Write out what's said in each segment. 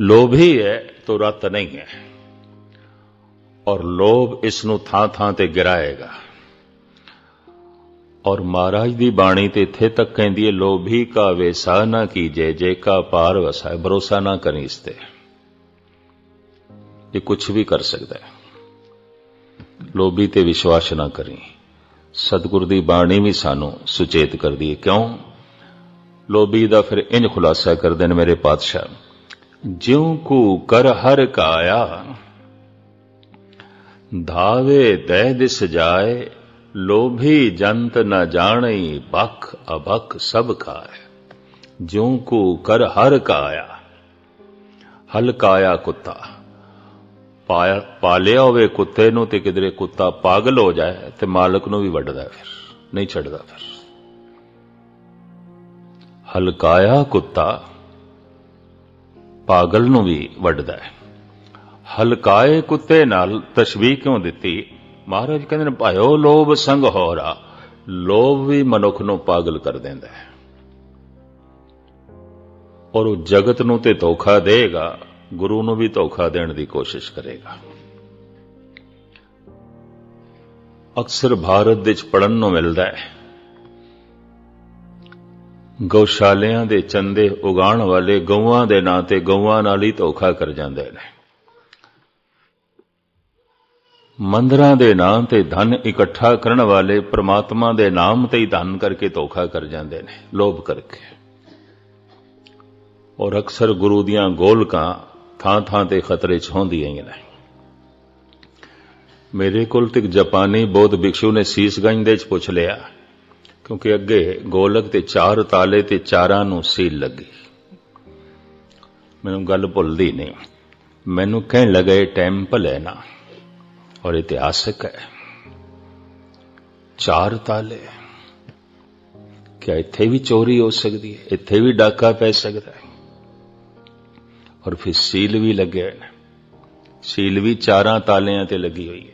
ਲੋਭੀ ਹੈ ਤੋ ਰਤ ਨਹੀਂ ਹੈ। ਔਰ ਲੋਭ ਇਸ ਨੂੰ ਥਾਂ ਥਾਂ ਤੇ ਗਿਰਾਏਗਾ। ਔਰ ਮਹਾਰਾਜ ਦੀ ਬਾਣੀ ਤੇ ਇੱਥੇ ਤੱਕ ਕਹਿੰਦੀ ਹੈ, ਲੋਭੀ ਕਾ ਵੇਸਾ ਨਾ ਕੀਜੇ, ਜੇ ਕਾ ਪਾਰ ਵਸਾ ਭਰੋਸਾ ਨਾ ਕਰੀ ਇਸ ਤੇ ਇਹ ਕੁਝ ਵੀ ਕਰ ਸਕਦਾ ਹੈ। ਲੋਭੀ ਤੇ ਵਿਸ਼ਵਾਸ ਨਾ ਕਰੀ। ਸਤਿਗੁਰ ਦੀ ਬਾਣੀ ਵੀ ਸਾਨੂੰ ਸੁਚੇਤ ਕਰਦੀ ਹੈ। ਕਿਉਂ? ਲੋਭੀ ਦਾ ਫਿਰ ਇੰਜ ਖੁਲਾਸਾ ਕਰਦੇ ਨੇ ਮੇਰੇ ਪਾਤਸ਼ਾਹ। ਜਿਉ ਕੂ ਕਰ ਹਰ ਕਾਇਆ, ਧਾਵੇ ਦੈ ਦਿਸ ਜਾਏ, ਲੋਭੀ ਜੰਤ ਨ ਜਾਣਈ ਬਖ ਅਬਖ ਸਭ ਖਾਏ। ਜਿਉ ਕੂ ਕਰ ਹਰ ਕਾਇਆ, ਹਲ ਕਾਇਆ ਕੁੱਤਾ। ਪਾਇਆ, ਪਾਲਿਆ ਹੋਵੇ ਕੁੱਤੇ ਨੂੰ ਤੇ ਕਿਧਰੇ ਕੁੱਤਾ ਪਾਗਲ ਹੋ ਜਾਏ ਤੇ ਮਾਲਕ ਨੂੰ ਵੀ ਵੱਢਦਾ ਫਿਰ, ਨਹੀਂ ਛੱਡਦਾ ਫਿਰ। ਹਲਕਾਇਆ ਕੁੱਤਾ ਪਾਗਲ ਨੂੰ ਵੀ ਵੱਢਦਾ ਹੈ। ਹਲਕਾਏ ਕੁੱਤੇ ਨਾਲ ਤਸ਼ਬੀਹ ਕਿਉਂ ਦਿੱਤੀ? ਮਹਾਰਾਜ ਕਹਿੰਦੇ ਨੇ, ਭਾਇਓ ਲੋਭ ਸੰਗ ਹੋਰਾ, ਲੋਭ ਵੀ ਮਨੁੱਖ ਨੂੰ ਪਾਗਲ ਕਰ ਦਿੰਦਾ ਹੈ। ਔਰ ਉਹ ਜਗਤ ਨੂੰ ਤੇ ਧੋਖਾ ਦੇਗਾ, ਗੁਰੂ ਨੂੰ ਵੀ ਧੋਖਾ ਦੇਣ ਦੀ ਕੋਸ਼ਿਸ਼ ਕਰੇਗਾ। ਅਕਸਰ ਭਾਰਤ ਵਿੱਚ ਪੜਨ ਨੂੰ ਮਿਲਦਾ ਹੈ। ਗਊਸ਼ਾਲਿਆਂ ਦੇ ਚੰਦੇ ਉਗਾਉਣ ਵਾਲੇ ਗਊਆਂ ਦੇ ਨਾਂ ਤੇ ਗਊਆਂ ਨਾਲ ਹੀ ਧੋਖਾ ਕਰ ਜਾਂਦੇ ਨੇ। ਮੰਦਰਾਂ ਦੇ ਨਾਂ ਤੇ ਧਨ ਇਕੱਠਾ ਕਰਨ ਵਾਲੇ ਪ੍ਰਮਾਤਮਾ ਦੇ ਨਾਮ ਤੇ ਹੀ ਧਨ ਕਰਕੇ ਧੋਖਾ ਕਰ ਜਾਂਦੇ ਨੇ, ਲੋਭ ਕਰਕੇ। ਔਰ ਅਕਸਰ ਗੁਰੂ ਦੀਆਂ ਗੋਲਕਾਂ ਥਾਂ ਥਾਂ ਤੇ ਖਤਰੇ 'ਚ ਹੁੰਦੀਆਂ ਹੀ ਨੇ। ਮੇਰੇ ਕੋਲ ਤੇ ਇੱਕ ਜਾਪਾਨੀ ਬੌਧ ਭਿਕਸ਼ੂ ਨੇ ਸੀਸਗੰਜ ਦੇ 'ਚ ਪੁੱਛ ਲਿਆ ਕਿਉਂਕਿ ਅੱਗੇ ਗੋਲਕ ਤੇ ਚਾਰ ਤਾਲੇ ਤੇ ਚਾਰਾਂ ਨੂੰ ਸੀਲ ਲੱਗੀ। ਮੈਨੂੰ ਗੱਲ ਭੁੱਲਦੀ ਨਹੀਂ। ਮੈਨੂੰ ਕਹਿਣ ਲੱਗਾ, ਟੈਂਪਲ ਹੈ ਨਾ, ਔਰ ਇਤਿਹਾਸਕ ਹੈ। ਚਾਰ ਤਾਲੇ। ਕਿ ਇੱਥੇ ਵੀ ਚੋਰੀ ਹੋ ਸਕਦੀ ਹੈ? ਇੱਥੇ ਵੀ ਡਾਕਾ ਪੈ ਸਕਦਾ ਹੈ। ਔਰ ਫਿਰ ਸੀਲ ਵੀ ਲੱਗਿਆ ਹੈ ਸੀਲ ਵੀ ਚਾਰਾਂ ਤਾਲਿਆਂ ਤੇ ਲੱਗੀ ਹੋਈ ਹੈ।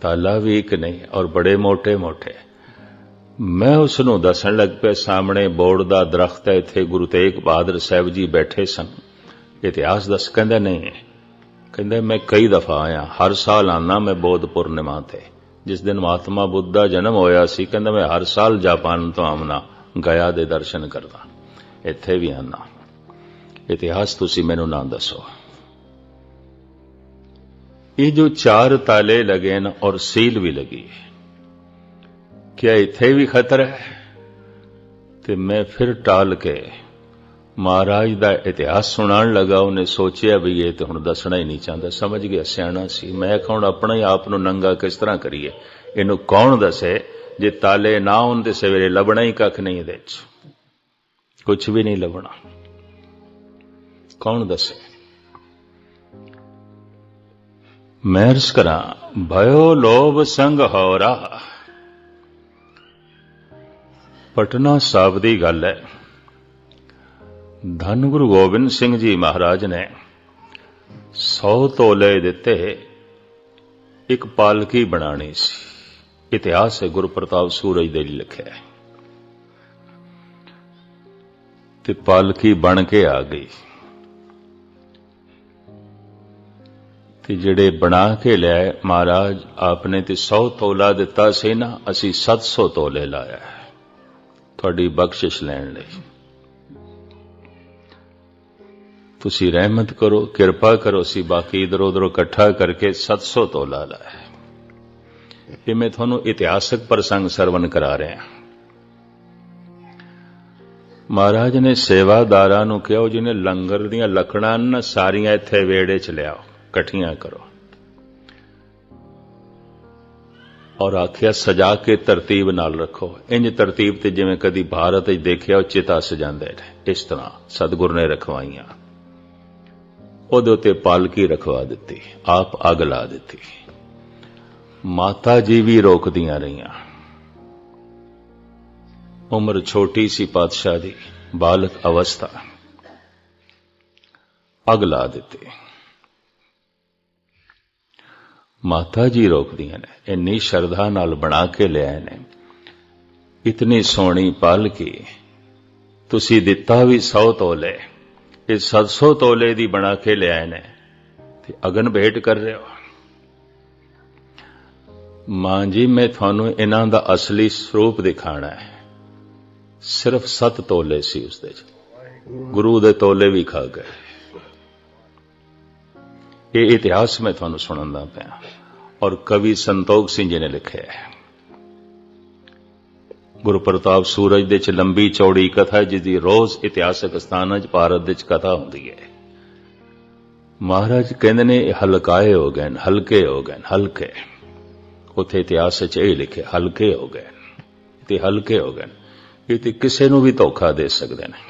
ਤਾਲਾ ਵੀ ਇੱਕ ਨਹੀਂ, ਔਰ ਬੜੇ ਮੋٹے-ਮੋٹے ਮੈਂ ਉਸ ਨੂੰ ਦੱਸਣ ਲੱਗ ਪਿਆ, ਸਾਹਮਣੇ ਬੋਰਡ ਦਾ ਦਰਖਤ ਹੈ, ਇੱਥੇ ਗੁਰੂ ਤੇਗ ਬਹਾਦਰ ਸਾਹਿਬ ਜੀ ਬੈਠੇ ਸਨ। ਇਤਿਹਾਸ ਦੱਸ ਕਹਿੰਦਾ, ਨਹੀਂ, ਕਹਿੰਦਾ, ਮੈਂ ਕਈ ਦਫਾ ਆਇਆ, ਹਰ ਸਾਲ ਆਨਾ ਮੈਂ ਬੋਧ ਪੂਰਨਿਮਾ ਤੇ। ਜਿਸ ਦਿਨ ਮਹਾਤਮਾ ਬੁੱਧ ਦਾ ਜਨਮ ਹੋਇਆ ਸੀ, ਕਹਿੰਦਾ, ਮੈਂ ਹਰ ਸਾਲ ਜਾਪਾਨ ਤੋਂ ਆਉਣਾ ਗਿਆ ਦੇ ਦਰਸ਼ਨ ਕਰਦਾ, ਇੱਥੇ ਵੀ ਆਨਾ ਇਤਿਹਾਸ ਤੁਸੀਂ ਮੈਨੂੰ ਨਾ ਦੱਸੋ। ਇਹ ਜੋ ਚਾਰ ਤਾਲੇ ਲਗੇ ਨੇ ਔਰ ਸੀਲ ਵੀ ਲਗੀ ਹੈ, ਕਿਆ ਇੱਥੇ ਵੀ ਖਤਰਾ ਹੈ? ਤੇ ਮੈਂ ਫਿਰ ਟਾਲ ਕੇ ਮਹਾਰਾਜ ਦਾ ਇਤਿਹਾਸ ਸੁਣਾਉਣ ਲੱਗਾ, ਉਹਨੇ ਸੋਚਿਆ ਵੀ ਇਹ ਤੇ ਹੁਣ ਦੱਸਣਾ ਹੀ ਨਹੀਂ ਚਾਹੁੰਦਾ। ਸਮਝ ਗਿਆ, ਸਿਆਣਾ ਸੀ। ਮੈਂ ਕਹਣ ਆਪਣਾ ਹੀ ਆਪ ਨੂੰ ਨੰਗਾ ਕਿਸ ਤਰ੍ਹਾਂ ਕਰੀਏ? ਇਹਨੂੰ ਕੌਣ ਦੱਸੇ ਜੇ ਤਾਲੇ ਨਾ ਹੋਣ ਤੇ ਸਵੇਰੇ ਲੱਭਣਾ ਹੀ ਕੱਖ ਨਹੀਂ ਇਹਦੇ ਵਿੱਚ? ਕੁਝ ਵੀ ਨਹੀਂ ਲੱਭਣਾ। ਕੌਣ ਦੱਸੇ? ਮੈਰਸ ਕਰਾਂ, ਭਇਓ ਲੋਭ ਸੰਗ ਹੋਰਾ ਪਟਨਾ ਸਾਹਿਬ ਦੀ ਗੱਲ ਹੈ। ਧੰਨ ਗੁਰੂ ਗੋਬਿੰਦ ਸਿੰਘ ਜੀ ਮਹਾਰਾਜ ਨੇ 100 ਤੋਲੇ ਦਿੱਤੇ, ਇੱਕ ਪਾਲਕੀ ਬਣਾਣੀ ਸੀ। ਇਤਿਹਾਸ ਹੈ ਗੁਰੂ ਪ੍ਰਤਾਪ ਸੂਰਜ ਦੇ ਲਈ ਲਿਖਿਆ ਹੈ। ਤੇ ਪਾਲਕੀ ਬਣ ਕੇ ਆ ਗਈ। ਤੇ ਜਿਹੜੇ ਬਣਾ ਕੇ ਲਿਆਏ, ਮਹਾਰਾਜ, ਆਪਨੇ ਤੇ 100 ਤੋਲਾ ਦਿੱਤਾ ਸੀ ਨਾ, ਅਸੀਂ 700 ਤੋਲੇ ਲਾਇਆ ਤੁਹਾਡੀ ਬਖਸ਼ਿਸ਼ ਲੈਣ ਲਈ। ਤੁਸੀਂ ਰਹਿਮਤ ਕਰੋ, ਕਿਰਪਾ ਕਰੋ ਸੀ ਬਾਕੀ ਇਧਰ ਉਧਰ ਇਕੱਠਾ ਕਰਕੇ 700 ਤੋਲਾ ਲਾਇਆ ਇਹ ਮੈਂ ਤੁਹਾਨੂੰ ਇਤਿਹਾਸਕ ਪ੍ਰਸੰਗ ਸਰਵਨ ਕਰਾ ਰਿਹਾ ਮਹਾਰਾਜ ਨੇ ਸੇਵਾਦਾਰਾਂ ਨੂੰ ਕਿਹਾ, ਉਹ ਜਿਹਨੇ ਲੰਗਰ ਦੀਆਂ ਲੱਕੜਾਂ ਨਾ ਸਾਰੀਆਂ ਇੱਥੇ ਵੇੜੇ 'ਚ ਲਿਆਓ। ਇਕੱਠੀਆਂ ਕਰੋ ਔਰ ਆਖਿਆ ਸਜਾ ਕੇ ਤਰਤੀਬ ਨਾਲ ਰੱਖੋ ਇੰਜ ਤਰਤੀਬ ਤੇ ਜਿਵੇਂ ਕਦੀ ਭਾਰਤ ਵਿੱਚ ਦੇਖਿਆ ਉਹ ਚਿਤਾ ਸਜਾਉਂਦੇ ਨੇ ਇਸ ਤਰ੍ਹਾਂ ਸਤਿਗੁਰ ਨੇ ਰਖਵਾਈਆਂ ਉਹਦੇ ਉੱਤੇ ਪਾਲਕੀ ਰਖਵਾ ਦਿੱਤੀ ਆਪ ਅੱਗ ਲਾ ਦਿੱਤੀ ਮਾਤਾ ਜੀ ਵੀ ਰੋਕਦੀਆਂ ਰਹੀਆਂ ਉਮਰ ਛੋਟੀ ਸੀ ਪਾਤਸ਼ਾਹ ਦੀ ਬਾਲਕ ਅਵਸਥਾ ਅੱਗ ਲਾ ਦਿੱਤੀ ਮਾਤਾ ਜੀ ਰੋਕਦੀਆਂ ਨੇ, ਇੰਨੀ ਸ਼ਰਧਾ ਨਾਲ ਬਣਾ ਕੇ ਲਿਆਏ ਨੇ। ਇਤਨੀ ਸੋਹਣੀ ਪਾਲਕੀ, ਤੁਸੀਂ ਦਿੱਤਾ ਵੀ 100 ਤੋਲੇ, ਇਹ 700 ਤੋਲੇ ਦੀ ਬਣਾ ਕੇ ਲਿਆਏ ਨੇ, ਤੇ ਅਗਨ ਭੇਟ ਕਰ ਰਹੇ ਹੋ। ਮਾਂ ਜੀ, ਮੈਂ ਤੁਹਾਨੂੰ ਇਹਨਾਂ ਦਾ ਅਸਲੀ ਸਰੂਪ ਦਿਖਾਣਾ ਹੈ। ਸਿਰਫ 7 ਤੋਲੇ ਸੀ ਉਸ ਦੇ ਚ। ਗੁਰੂ ਦੇ ਤੋਲੇ ਵੀ ਖਾ ਗਏ। ਇਹ ਇਤਿਹਾਸ ਮੈਂ ਤੁਹਾਨੂੰ ਸੁਣਨ ਦਾ ਪਿਆ। ਔਰ ਕਵੀ ਸੰਤੋਖ ਸਿੰਘ ਜੀ ਨੇ ਲਿਖਿਆ ਹੈ। ਗੁਰੂ ਪ੍ਰਤਾਪ ਸੂਰਜ ਦੇ ਚ ਲੰਬੀ ਚੌੜੀ ਕਥਾ ਜਿਸ ਦੀ ਰੋਜ਼ ਇਤਿਹਾਸਕ ਸਥਾਨਾਂ 'ਚ ਭਾਰਤ ਦੇ ਚ ਕਥਾ ਹੁੰਦੀ ਹੈ। ਮਹਾਰਾਜ ਕਹਿੰਦੇ ਨੇ ਹਲਕਾਏ ਹੋ ਗਏ ਨੇ, ਹਲਕੇ ਹੋ ਗਏ ਹਲਕੇ। ਉਥੇ ਇਤਿਹਾਸ 'ਚ ਇਹ ਲਿਖਿਆ ਹਲਕੇ ਹੋ ਗਏ ਤੇ ਹਲਕੇ ਹੋ ਗਏ ਨੇ। ਇਹ ਤੇ ਕਿਸੇ ਨੂੰ ਵੀ ਧੋਖਾ ਦੇ ਸਕਦੇ ਨੇ।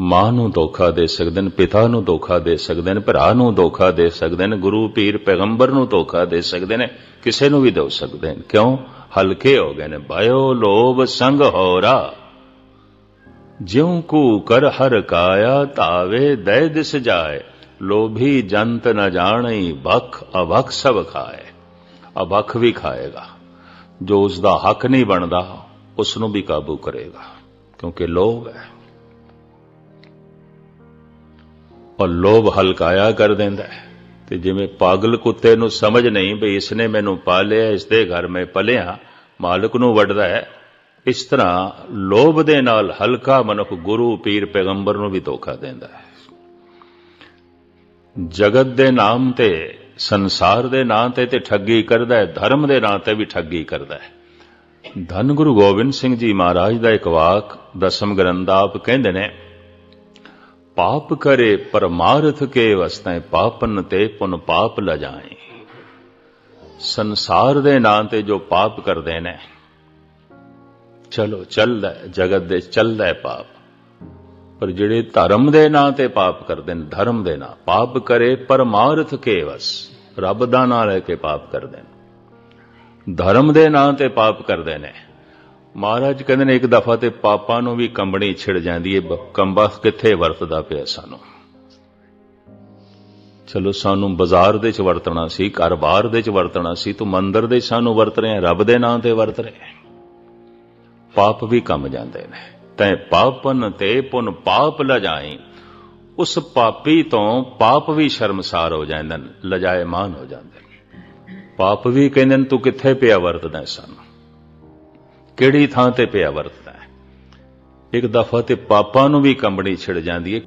ਮਾਂ ਨੂੰ ਧੋਖਾ ਦੇ ਸਕਦੇ ਨੇ, ਪਿਤਾ ਨੂੰ ਧੋਖਾ ਦੇ ਸਕਦੇ ਨੇ, ਭਰਾ ਨੂੰ ਧੋਖਾ ਦੇ ਸਕਦੇ ਨੇ, ਗੁਰੂ, ਪੀਰ, ਪੈਗੰਬਰ ਨੂੰ ਧੋਖਾ ਦੇ ਸਕਦੇ ਨੇ, ਕਿਸੇ ਨੂੰ ਵੀ ਦੇ ਸਕਦੇ ਨੇ। ਕਿਉਂ? ਹਲਕੇ ਹੋ ਗਏ ਨੇ। ਬਾਇਓ ਲੋਭ ਸੰਗ ਹੋਰਾ। ਜਿਉ ਕੂ ਕਰ ਹਰ ਕਾਇਆ ਤਾਵੇ ਦੈ ਦਿਸ ਜਾਏ। ਲੋਭੀ ਜੰਤ ਨ ਜਾਣਈ ਬਖ ਅਭਖ ਸਭ ਖਾਏ। ਅਭਖ ਵੀ ਖਾਏਗਾ। ਜੋ ਉਸ ਦਾ ਹੱਕ ਨਹੀਂ ਬਣਦਾ ਉਸ ਨੂੰ ਵੀ ਕਾਬੂ ਕਰੇਗਾ। ਕਿਉਂਕਿ ਲੋਭ ਹੈ। ਔਰ ਲੋਭ ਹਲਕਾਇਆ ਕਰ ਦਿੰਦਾ ਹੈ। ਤੇ ਜਿਵੇਂ ਪਾਗਲ ਕੁੱਤੇ ਨੂੰ ਸਮਝ ਨਹੀਂ ਵੀ ਇਸ ਨੇ ਮੈਨੂੰ ਪਾਲਿਆ ਇਸ ਦੇ ਘਰ ਮੈਂ ਪਲਿਆ, ਮਾਲਕ ਨੂੰ ਵੱਢਦਾ ਹੈ। ਇਸ ਤਰ੍ਹਾਂ ਲੋਭ ਦੇ ਨਾਲ ਹਲਕਾ ਮਨੁੱਖ ਗੁਰੂ ਪੀਰ ਪੈਗੰਬਰ ਨੂੰ ਵੀ ਧੋਖਾ ਦਿੰਦਾ ਹੈ। ਜਗਤ ਦੇ ਨਾਮ ਤੇ, ਸੰਸਾਰ ਦੇ ਨਾਂ ਤੇ ਤੇ ਠੱਗੀ ਕਰਦਾ ਹੈ, ਧਰਮ ਦੇ ਨਾਂ ਤੇ ਵੀ ਠੱਗੀ ਕਰਦਾ ਹੈ। ਧੰਨ ਗੁਰੂ ਗੋਬਿੰਦ ਸਿੰਘ ਜੀ ਮਹਾਰਾਜ ਦਾ ਇੱਕ ਵਾਕ ਦਸਮ ਗ੍ਰੰਥ ਆਪ ਕਹਿੰਦੇ ਨੇ ਪਾਪ ਕਰੇ ਪਰਮਾਰਥ ਕੇ ਵਸਤੈ ਪਾਪਨ ਤੇ ਪੁਨ ਪਾਪ ਲ ਸੰਸਾਰ ਦੇ ਨਾਂ ਤੇ ਜੋ ਪਾਪ ਕਰਦੇ ਨੇ, ਚਲੋ ਚੱਲਦਾ ਜਗਤ ਦੇ ਚੱਲਦਾ ਪਾਪ। ਪਰ ਜਿਹੜੇ ਧਰਮ ਦੇ ਨਾਂ ਤੇ ਪਾਪ ਕਰਦੇ ਨੇ, ਧਰਮ ਦੇ ਨਾਂ, ਪਾਪ ਕਰੇ ਪਰਮਾਰਥ ਕੇ ਵਸ ਰੱਬ ਦਾ ਨਾਂ ਲੈ ਕੇ ਪਾਪ ਕਰਦੇ ਨੇ। ਧਰਮ ਦੇ ਨਾਂ ਤੇ ਪਾਪ ਕਰਦੇ ਨੇ। ਮਹਾਰਾਜ ਕਹਿੰਦੇ ਨੇ ਇੱਕ ਦਫਾ ਤੇ ਪਾਪਾਂ ਨੂੰ ਵੀ ਕੰਬਣੀ ਛਿੜ ਜਾਂਦੀ ਹੈ ਕੰਬਾ ਕਿੱਥੇ ਵਰਤਦਾ ਪਿਆ ਸਾਨੂੰ? ਚਲੋ ਸਾਨੂੰ ਬਾਜ਼ਾਰ ਦੇ ਚ ਵਰਤਣਾ ਸੀ, ਘਰ-ਬਾਰ ਦੇ ਚ ਵਰਤਣਾ ਸੀ, ਤੂੰ ਮੰਦਰ ਦੇ ਸਾਨੂੰ ਵਰਤ ਰਹੇ, ਰੱਬ ਦੇ ਨਾਂ ਤੇ ਵਰਤ ਰਹੇ। ਪਾਪ ਵੀ ਕੰਮ ਜਾਂਦੇ ਨੇ। ਤੈ ਪਾਪਨ ਤੇ ਪੁਨ ਪਾਪ ਲਜਾਈ, ਉਸ ਪਾਪੀ ਤੋਂ ਪਾਪ ਵੀ ਸ਼ਰਮਸਾਰ ਹੋ ਜਾਂਦੇ ਨੇ, ਲਜਾਇਮਾਨ ਹੋ ਜਾਂਦੇ ਨੇ। ਪਾਪ ਵੀ ਕਹਿੰਦੇ ਨੇ, ਤੂੰ ਕਿੱਥੇ ਪਿਆ ਵਰਤਦਾ ਸਾਨੂੰ? ਕਿਹੜੀ ਥਾਂ ਤੇ ਪਿਆ ਵਰਤਦਾ ਹੈ? ਇੱਕ ਦਫਾ ਤੇ ਪਾਪਾਂ ਨੂੰ ਵੀ ਕੰਬਣੀ ਛਿੜ ਜਾਂਦੀ ਹੈ।